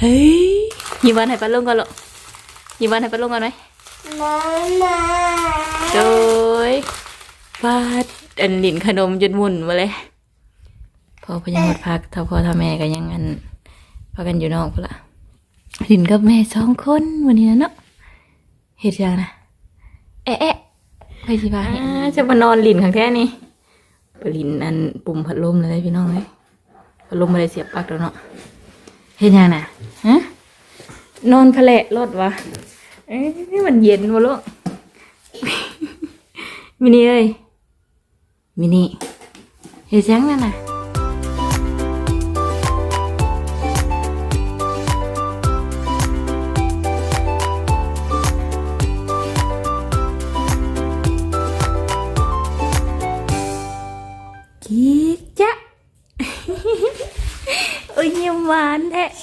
เฮ้ยยิ้มหวานให้ปลาลุงก่อนลูกยิ้มหวานให้ปลาลุงก่อนไหมมามาโดยฟาดอันดินขนมจนหมุนมาเลยพอพยังหมดพักเท่าพ่อเท่าแม่ก็ยังอันพากันอยู่นอกพุ่นละดินกับแม่สองคนวันนี้นะเนาะเฮ็ดยังนะเอ๊ะเอ๊ะไปสิบ้าจะมานอนลินข้างแท้นี่ไปลินอันปุ่มพัดลมเลยพี่น้องเลยพัดลมมาได้เสียบปลักแล้วเนาะ เฮ็ดยังนะฮะนอนพะแหละรถวะเอ๊ะมันเย็นวะลูกมินี่เอ้ยมินี่เฮ็ดยังนั่นน่ะ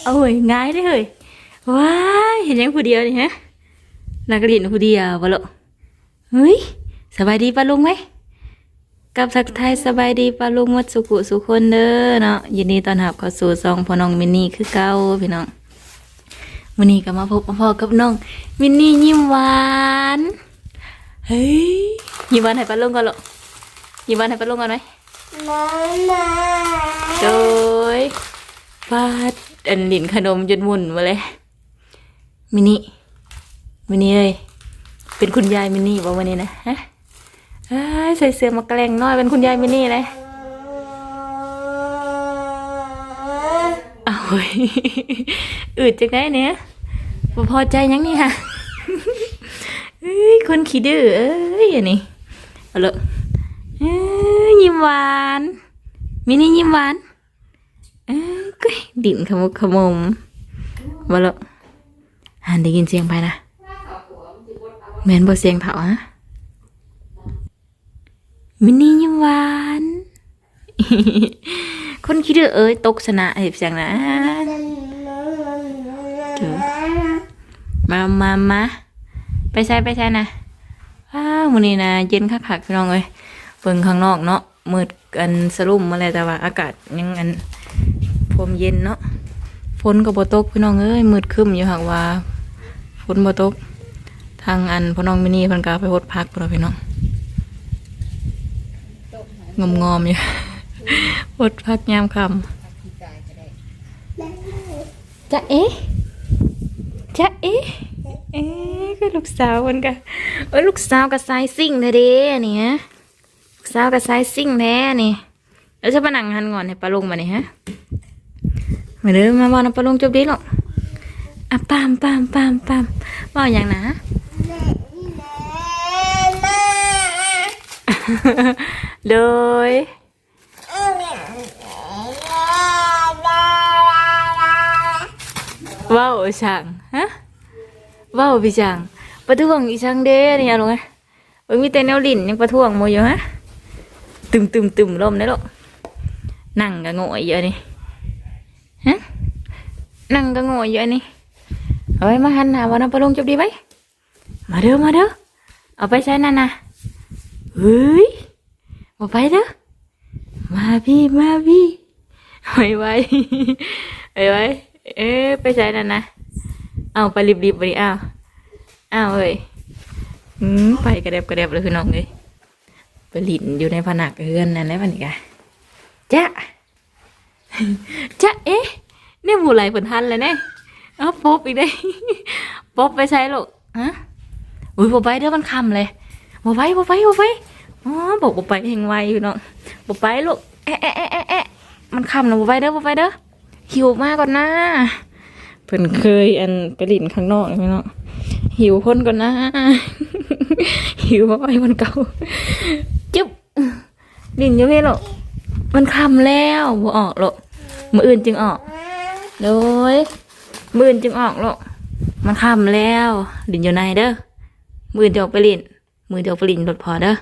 โอ้ยง่ายได้อเฮ้ยว้ายเห็นยังผู้เดียวนี่ฮะนักเรียนผู้เดียวบ่ลูกเฮ้ยสบายดีปะลุงไหมกับทักทายสบายดีปะลุงวัดสุขุสุคนเด้อเนาะยินดีต้อนรับเข้าสู่ซองพ่อน้องมินนี่คือเก่าพี่น้องวันนี้ก็มาพบมาพอกับน้องมินนี่ยิ้มหวานเฮ้ยยิ้มหวานให้ปะลุงก่อนลูกยิ้มหวานให้ปะลุงก่อนไหมมามาโดยฟาด อันดินขนมจนหมุนมาเลยมินี่มินี่เอ้ยเป็นคุณยายมินี่บอกวันนี้นะฮะใส่เสื้อมาแกล้งน้อยเป็นคุณยายมินี่เลยเอาอืดจังไงเนี่ยพอใจยังนี่ฮะคนขี้ดื้อเอ้ยอันนี้เอาลยเอ้ยยิ้มหวานมินี่ยิ้มหวาน ดิ่นขมุกขมมมาลยหันได้ยินเสียงไปนะแมนบ่เสียงเถาฮะมินี่ยิ้มหวาน คนคิดเอ้ยตกชนะเห็บเสียงนะมามามาไปใช้ไปใช้นะว้าวมื้อนี้นะเย็นคักๆพี่น้องเอ้ยเบิ่งข้างนอกเนาะมืดกันสรุ่มมาเลยแต่ว่าอากาศยังอัน มเย็นเนาะฝนก็บ่ตกพี่น้องเอ้ยมืดครึ้มอยู่หากว่าฝนบ่ตก ทางอันพ่อน้องมินี่เพิ่นก็ไปหดพักพุ่นพี่น้องงอมงอมอยู่หดพักยามค่ำจะเอ๊ะจะเอ๊ะเอ๊ะก็ลูกสาวมันก็เอ้ยลูกสาวกับสายซิ่งแท้เด้นี่ฮะลูกสาวกับสายซิ่งแท้นี่แล้วจะมานั่งหันงอนให้ปลาลงมาเนี่ยฮะ มาเด้อมาว่านะปลาลงจบดีหรอกอะปามปามปามปามว่าอย่างนะโดยว้าวช่างฮะว้าวพี่ช่างประท้วงอีช่างเด้นี่เอาลงไงเอ้ยมีแต่แนวลิ้นยังประท้วงโมอยู่ฮะตึมตึมตึมลมได้หรอกนั่งก็โง่เยอะนี่ ฮะนั่งก็โง่เยอะนี่เอาไว้มาหันหน้าวันนั้นไปลงจบดีไหมมาเด้อมาเด้อเอาไปใช้นั่นนะเฮ้ยมาไปเด้อมาพี่มาพี่ไว้ไว้ไว้ไว้เอ๊ไปใช้นั่นนะเอาไปรีบๆไปดิอ้าวอ้าวเอ้ยอืมไปกระเด็บกระเด็บเลยคือน้องเลยไปหลินอยู่ในผนักเฮือนนั่นแหละพันนี่กะจ๊ะ จะเอ๊ะเนี่ยหมูไหลผลทันเลยเนี่ยเอาปบอีกได้ปบไปใช้ลูกฮะอุ้ยปบไปเด้อมันคำเลยบ่ไปบ่ไปบ่ไปอ๋อบอกบ่ไปเฮงไวอยู่เนาะบ่ไปลูกแอะแอะแอะแอะแอะมันคำนะบ่ไปเด้อบ่ไปเด้อหิวมากก่อนนะเพิ่นเคยอันไปหลินข้างนอกเลยเนาะหิวคนก่อนนะหิวบ่ไปมันเก่าจุ๊บหลินอยู่พี่ลูกมันคำแล้วบ่ออกลูก มื้ออื่นจึงออกโดยมื้ออื่นจึงออกลูกมันคำแล้วหลินอยู่ในเด้อมื้ออื่นจะออกไปหลินมือเดียวปลินรถพอเด้อ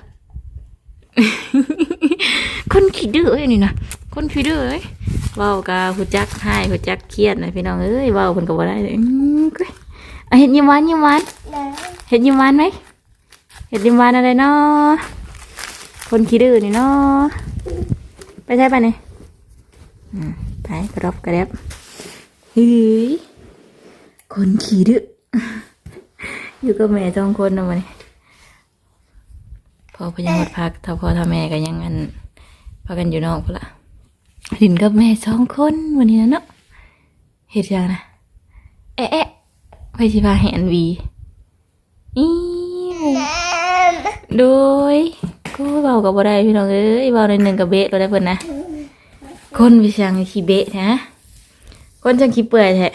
คนขี้ดื้อเอ้ยนี่นะคนขี้ดื้อเอ้ยเว้ากาหูจักให้หูจักเครียดนะพี่น้องเอ้ยเว้าเพิ่นก็บ่ได้เลยอื้อกุ้ยอะเห็ดยิ้มหวานยิ้มหวานเห็ดยิ้มหวานไหมเห็ดยิ้มหวานอะไรเนาะคนขี้ดื้อนี่เนาะไปใช่ปะเนี่ยอืม ไปกระดบกระเดบเฮ้ยคนขี่ดื้ออยู่กับแม่สองคนนะวันพอพยังหมดพักถ้าพอถ้าแม่ก็ยังอันพากันอยู่นอกพุ่นละลินกับแม่สองคนวันนี้นะเนาะเฮ็ดยังนะเอ๊ะไปสิพาให้อันวีอีโดยก็เบากับบ่ได้พี่น้องเอ้ยเบาในอยหนึ่งกับเบะเราได้เพิ่นนะ คนไปช่างขี้เบะนะคนช่างขี้เปื่อยแท้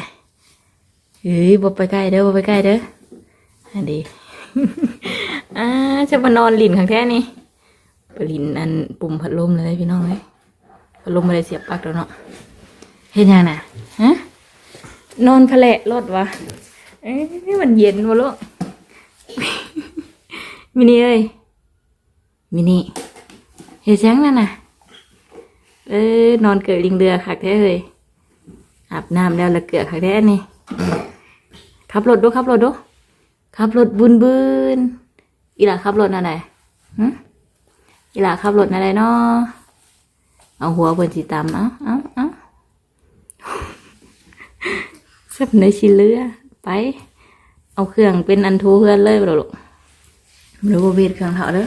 เฮ้ยบ่ไปใกล้เด้อบ่ไปใกล้เด้ออันดีอ่าจะมานอนหลินข้างแท้นี่ไปหลินอันปุ่มพัดลมเลยพี่น้องเอ้ยพัดลมม่ได้เสียบปลั๊กแล้วเนาะเห็นยังน่ะฮะนอนพะแหละรถวะเอ้ยมันเย็นวะลูกมินี่เอ้ยมินี่เฮ็ดจังนั่นน่ะ เอ้นอนเกิดลิงเรือคักแท้เลยอาบน้ำแล้วละเกลือคักแท้นี่ขับรถดูขับรถดูขับรถบุนบุนอีหล่าขับรถอะไรหึอีหล่าขับรถอะไรเนาะเอาหัวเพิ่นสิตามเอ้าเอ้าเอ้าสับในชิเลือไป เอาเครื่องเป็นอันทูเพื่อนเลยบ่ดอกลูกหรือว่เวทเครื่องเถาเด้อ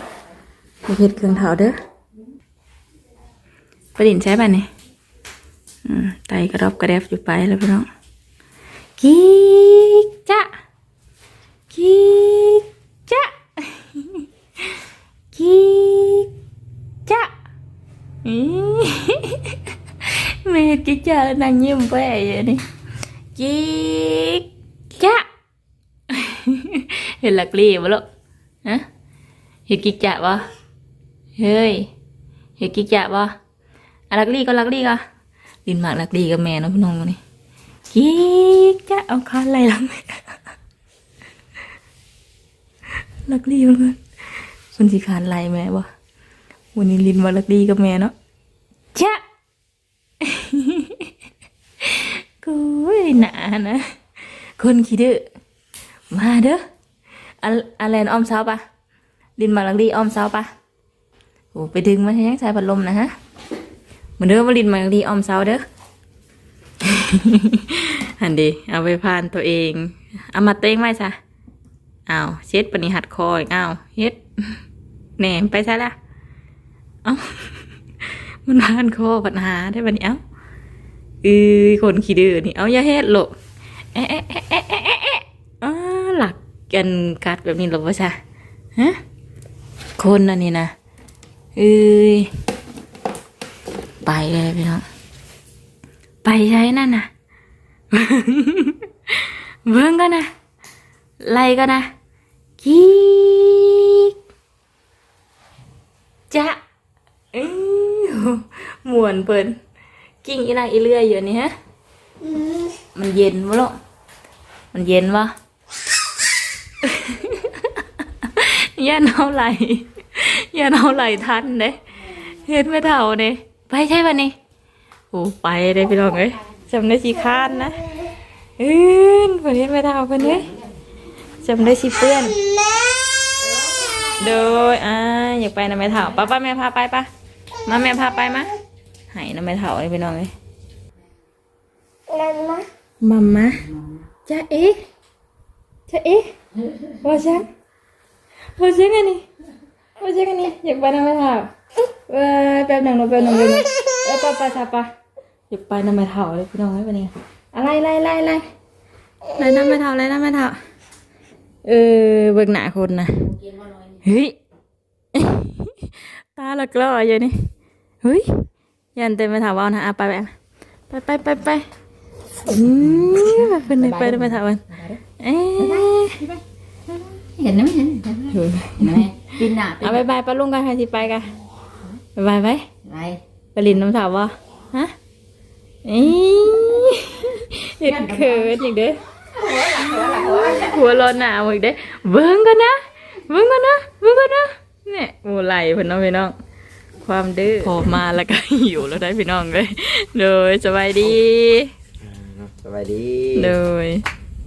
บ่เวทเครื่องเถาเด้อ ประดินใช้ป่ะเนี่ยอืมไตกระดอบกระแดบอยู่ไปแล้วพี่น้องกิ๊กจะกิ๊กจะกิ๊กจะอีแม่กิ๊กจ๊ะแล้วนางยิ้มไปอย่างนี้กิ๊กจะเห็นหลักลีบ่ลูกฮะเห็นกิ๊กจะบ่เฮ้ยเห็นกิ๊กจะบ่ อะลักลี่ก็ลักลี่ก็ลินหมากลักลี่กับแม่เนาะพี่น้องนนี้กิ๊กจะเอาคานอะไรหลังลักลี่เพื่อนคนสิคานไล่แม่บ่วันนี้ลินมาลักลี่กับแม่เนาะจ้ะกูยหนานะคนขี้ดื้อมาเด้ออะอะไรนอ้อมเช้าปะลินมาลักลี่อ้อมเช้าปะโอ้ไปดึงมันให้ยังใช้พัดลมนะฮะ มือนเดิมมาลินมาดีออมเซาเด้ออันดีเอาไปพานตัวเอง เอามาเต้งไว้ซะเอาวเช็ดปนิหัดคออีกเอาวเฮ็ดแหนมไปซะละเอามันพานคอปัญหาได้ปะเนี่ยเอาอ้ยคนขี้ดื้อนี่เอาอย่าเฮ็ดโลกเอ๊ะเอ๊ะเอ๊ะเอ๊ะเอ๊ะเอ๊ะเอ๊ะอ้าหลักกันกัดแบบนี้หรอวะซะฮะคนอันนี้นะเอ้ย ไปเลยพี่น้องไปใช้นั่นน่ะเบิ้งกันะไล่กันะกิ๊กจะอื้อมวนเปินกิ้งอีนางอีเลื่อยอยู่นี่ฮะมันเย็นวะลูกมันเย็นวะย่าเอาไหลย่าเอาไหลทันเด้เห็นไม่เท่าเด้ ไปใช่ปะนี่โอ้ไปเลยพี่น้องเอ้ยจำได้สีคร้านนะเอ้ยเพิ่นเห็นไม่เท่าเพิ่นเอ้ยจำได้สีเปื้อนแม่โดยอ่าอยากไปนะแม่เท่าป้าป้าแม่พาไปปะมาแม่พาไปมาใหายนะแม่เท่าเลยพี่น้องเอ้ยแล้วนะมัมมาจะเอ๊ะจะเอ๊ะว่าฉันว่าฉันอันนี้ว่าฉันอันนี้อยากไปนะแม่เท่า เออแป๊บหนึ่งนะแป๊บหนึ่งแป๊บหนึ่งเออไปไปไปไปอยากไปนะแม่เท่าเลยพี่น้องเอ้ยวันนี้อะไรอะไรอะไรอะไรอะไรนะแม่เท่าอะไรนะแม่เท่าเออเบิ่งหน้าคนนะเฮ้ยตาละกล้ออยู่นี่เฮ้ยยันเต็มไปถามว่านะอะไปไปไปไปไปไปอืมไปไหนไปไปถามวันเอ๊ะเห็นไหมเห็นเห็นไหมปินหน้าปินเอาไปไปไปลุงกันใครสิไปกัน ไปไปไปอะไรไปลินน้ำถามว่าฮะอีเห็นเขินอีกเด้อหัวร้อนหนาวอีกเด้อเบิ่งกันนะเบิ่งกันนะเบิ่งกันนะเนี่ยโอ้ไหลเพิ่นน้องพี่น้อง ความดื้อพอมาแล้วก็หิวแล้วได้พี่น้องเลยเลยสบายดีสวัสดีเลย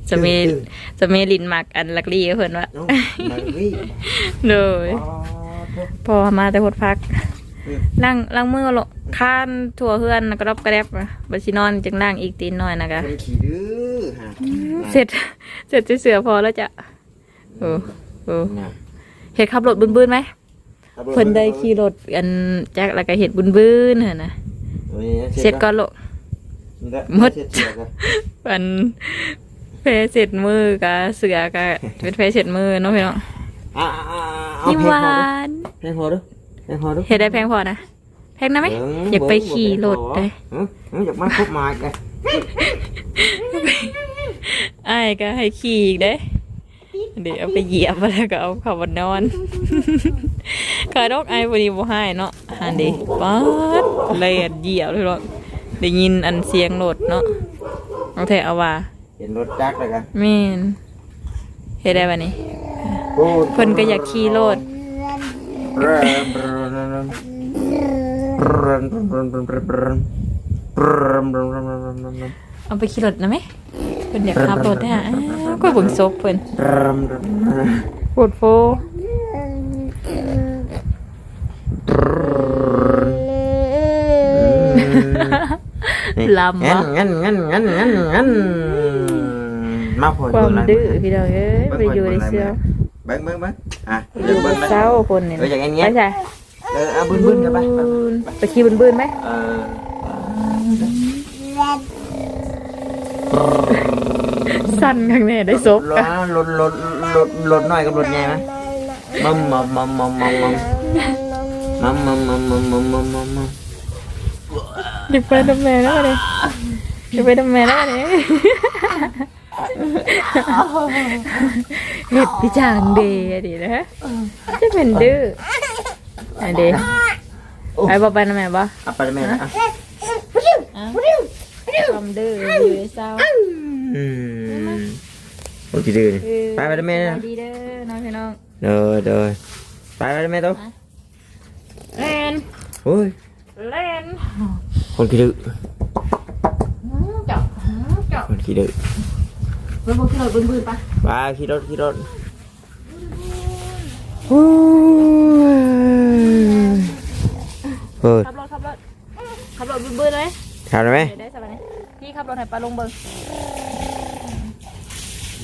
จะมีจะมีลินหมักอันลักลี่กับเพิ่นว่าน้องมาวิ่งเลยอ๋อทุกพอมาแต่พดพัก ล้างล้างมือหรอกข้านถั่วเฮือนกระดอบกระแดบอะบัดสินอนจังล้างอีกตีนหน่อยนะคะคนขี่ดื้อฮะเสร็จเสร็จจะเสือพอแล้วจ้ะโอ้โอ้น่ะเห็ดขับรถบึนๆไหมเพิ่นได้ขี่รถอันจักแล้วก็เห็ดบึนๆหั่นนะเสร็จก่อนโลกหมดเสร็จเสร็จแล้วอันแพ้เสร็จมือกับเสือกับเป็นแพ้เสร็จมือเนาะพี่น้องอะอะอะเอายิ้มหวานเพลงพอดู เพลงพอดูเห็ดได้แพงพอนะแพงนะไหมเอยากไปขี่รถได้เออเอออยากมาคบมาแกไอ้ายก็ให้ขี่อีกเด้เดี๋ยวเอาไปเหยียบแล้วก็เอาเขับนอนขายดอกไอ้พอดีบ่ให้เนาะหันดิป๊าดเลยอันเหยียบเลยเนาะได้ยินอันเสียงรถเนาะเอาแท้เอาว่าเห็นรถจักรเลยกันแม่นเฮ็ดได้บัดนี้เพิ่นก็อยากขี่รถ เอาไปขี่รถนะไหมเพิ่นอยากขับรถเนี่ยอ้าวก็เบิ่งซบเพิ่นปวดโฟลำงั้นวะงั้นงั้นงั้นงั้นงั้นมาพอความอะไรดื้อพี่น้องเอ้ยไปอยู่ในเสื้อเบิ้งเบิ้งเบิ้งอะอ เบิ้ยู่งในเบิ้งเช้าคนนี่เอออย่างเงี้ยไปใช่เออเอาบึ้นบึ้นกันไปไปไปขี่บึนๆไหมเออสั่นข้างในได้ซบรถรถรถรถรถน้อยกับรถใหญ่ไหมมัมมัมมัมมัมมัมมัมมัมมัมมัมมัมมัมมัมมัมเด็กไปทำแม่แล้วเลยเด็กไปทำแม่แล้วเลย เห็ดพี่จางเดย์ดินะจะเป็นดื้ออันเดย์ไปบอกไปนะแม่บ่เอาไปแม่นะความดื้ออยู่ในเศร้าอืมโอ้ยดื้อนี่ไปไปแม่นะดีเด้อน้องพี่น้องเด้อเด้อไปไปแม่ตุ๊เล่นโอ้ยเล่นคนขี้ดื้อเจาะเจาะคนขี้ดื้อ แล้วพวกพี่เราบึ้นๆปะไปขี่รถขี่รถโอ้ยเฮ้ยขับรถขับรถขับรถบึ้นๆเลยทำได้ไหมเดี๋ยวได้สบายนะพี่ขับรถให้ปลาลงเบิ้ง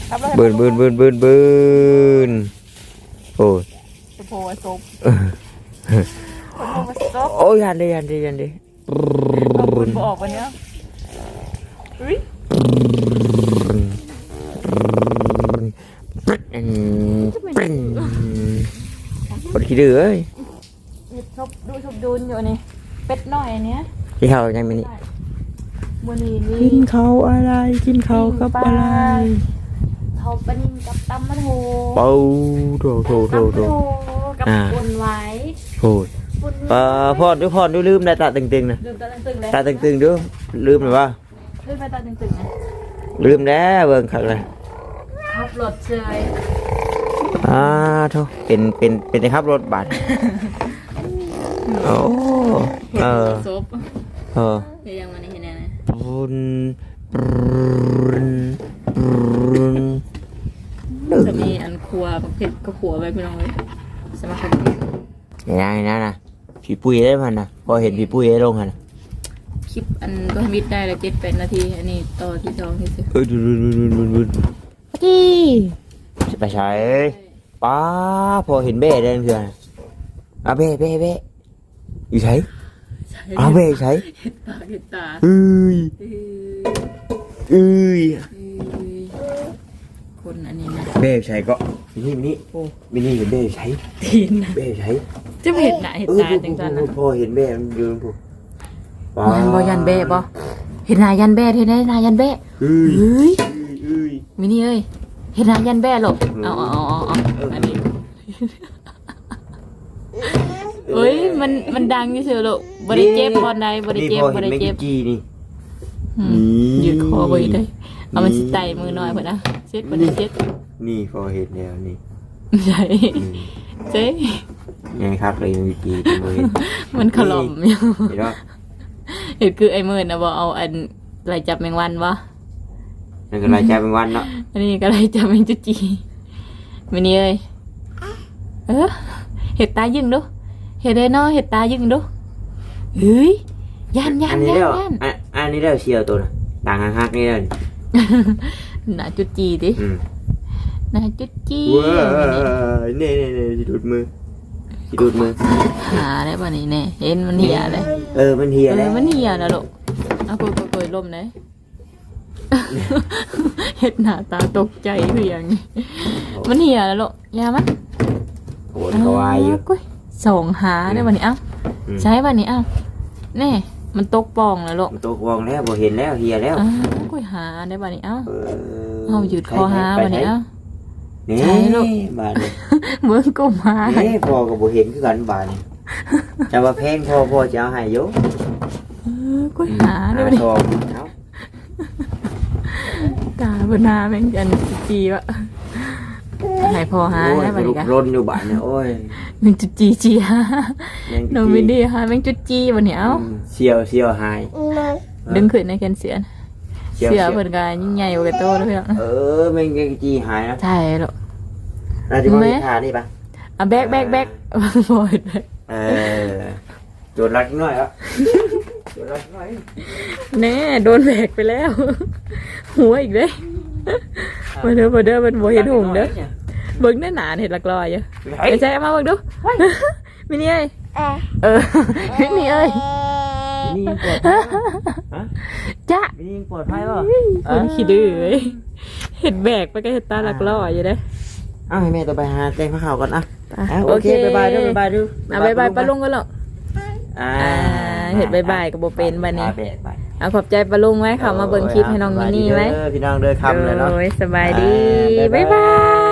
ขับรถให้เบิร์นเบิร์นเบิร์นเบิร์นเบิร์นโอ้ยสะโพกซบสะโพกซบโอ้ยยันดิยันดิยันดิเอาบุญบออกวันเนี้ยอุ้ย คนขี้ดื้อเอ้ยชบดูชบดูนอยู่นี่เป็ดน้อยอันเนี้ยที่เขายังไม่นี่มือนี้กิมีนเขาอะไรกินเขากับอะไรเขาปลานินกับตำมะโถเป้าโถโถโถตำมะโถโถกับอ่าบนไว้โอ้ยบนปลาพอดดูพอดดูลืมได้ตาตึงๆนะลืมตาตึงๆเลยตาตึงๆดูลืมหรือว่าลืมไปตาตึงๆนะลืมแล้วเบิ่งคักเลยขับ รถเชยอ่าโทเป็นเป็นเป็นไงครับรถบัสโอ้เออซบเออเดี๋ยวยังวันนี้เห็นแน่นะปุนปรุนปรุนจะมีอันครัวประเภทก็ครัวไว้พี่น้องเลยสมาคมอย่างนี้นะนะพี่ปุ้ยได้มันนะพอเห็นพี่ปุ้ยได้ลงหันน่ะคลิปอันก็มิดได้ละเจ็ดแปดนาที อันนี้ต่อที่สองที่สิบเออดู ดูดูดูดูดูจีจะไปใช้ป้าพอเห็นเบ้ได้เพื่อนอะเบ้เบ้เบ้อยู่ใช้อะเบ้ใช้ตาเห็นตาเอ้ยเอ้ยเอ้ยเอ้ยคนอันนี้นะเบ้ใช้ก็มินี่มินี่โอ้มินี่เห็นเบ้ใช้ทีนนะเบ้ใช้จะไม่เห็นหน้าเห็นเออตาจังจันนะพอเห็นเบ้มันยืนปุ๊บยันบอยันแบะบอเห็นหน้ายันแบะเห็นหน้ายันแบะเอ้ยเฮ้ยเอ้ย มินี่เอ้ยเห็นหน้ายันแบะหรอกเอาเอาเอาเอาเอาอันนี้เอ้ยมันมันดังที่สุดลูกบริเจ็บบอลใดบริเจ็บนี่พอบเห็นริเมเจ็บกกี้นี่อืมนี่ยืดคอบริได้เอามันสิไตมือหน่อยเพื่อนนะเช็ดบริเช็ดนี่พอเห็นแล้วนี่ใช่อืมเจ๊ยังครับเลยเมกกี้เป็นมือเห็นมันขลมอยู่เห็นว่าเห็นคือไอ้มือนะบอกเอาอันไรจับแมงวันวะ นั่นก็รายใจเป็นวันเนาะอันนี้ก็ไรจับแมงจุจีมินี่เอ้ยเออเห็ดตายึงดูเห็ดได้เนาะเห็ดตายึงดูเฮ้ยยันยัอันนนี้ยันแล้วยัน อันอันนี้แล้วเชียวตัวน่ะต่างหักๆนี่เลยหน้าจุดจีดิอืม หน้าจุดจีเว้ยนี่นี่นี่สิดูดมือสิดูดมือ หาได้ป่ะนี่แน่เห็นมันเหี่ยเลยเออมันเหี่ยเอแล้อวมันเหี่ยแล้วลูกเอาโกยโกยโกยลมไหน เห็ดหน้าตาตกใจคืออย่างนี้มันเหี่ยแล้วลูกยามั้ยโอ้ยเขาวายอยู่กุ้ยสองหาได้ป่ะนี่เอ้าอืมใช้ป่ะนี่เอ้าแน่มันตกปองแล้วลูกมันตกวองแล้วบ่เห็นแล้วเหี่ยแล้วอ้าวกุ้ยหาได้ป่ะนี่เอ้าเออเอาหยุดคอหาป่ะนี่เอ้านี่ใช่ลูกบาดนี่เมืองกุมหานี่พ่อก็บ่เห็นคือกันบาดนี่จะว่าแพงพ่อพ่อจะเอาให้อยู่เออกุ้ยหาได้หาป่ะนี่ทองเอา ตาบนหนาแม่งจันจีวะให้พอหาโอ้ยได้ป่ะลูนี่กะรนอยู่บาดเนี่ยโอ้ยหนึ่งจุดจีจีฮะแม่งโนมิดีฮะแม่งจุดจีวันนี้เอ้าอืมเสียวเสียวหาย ดึงขึ้นในแขนเสือนเสียว เสือเสียเพิ่นกายยิ่งใหญ่กว่าโตเลยเนาะเออแม่งยังจีหายนะใช่หรอก เราจะมาแม่ วิชานี่ปะอะแบกแบกแบกบอยแบกเออโจทย์รักน้อยอะโจทย์รักน้อย แน่โดนแบกไปแล้ว หัวอีกเลยมาเด้อมาเด้อมันบ่เห็นหงเด้อเบิ่งหน้าหนาเห็นหลักลอยอยู่เฮ้ยเดี๋ยวใจเอามาเบิ่งดูมินี่เอ้ย À. เออมินี่เอ้ยนี่ยังปลอดภัยฮะจ้านี่ยังปลอดภัยป่ะคนขี้ดื้อเอ้ยเห็ดแบกไปก็เห็ดตาหลักลอยอยู่เด้อเอาให้แม่ตัวไปหาแจ้งพระข่าวก่อนอะไปอะโอเคบายบายด้วยบายบายด้วยอะบายบายปลาลุงก็หรอกอ่าอ่าเห็ดบายบายกับโบเป็นบันนี้อ่าบายบาย เอาขอบใจปลาลุงไว้ค่ะมาเบิ่งคลิปให้น้องมินี่ไว้เด้อพี่น้องเด้อคำเลยเนาะโอ้ยสบายดีอ่าบ๊าบ๊ายยบาบาย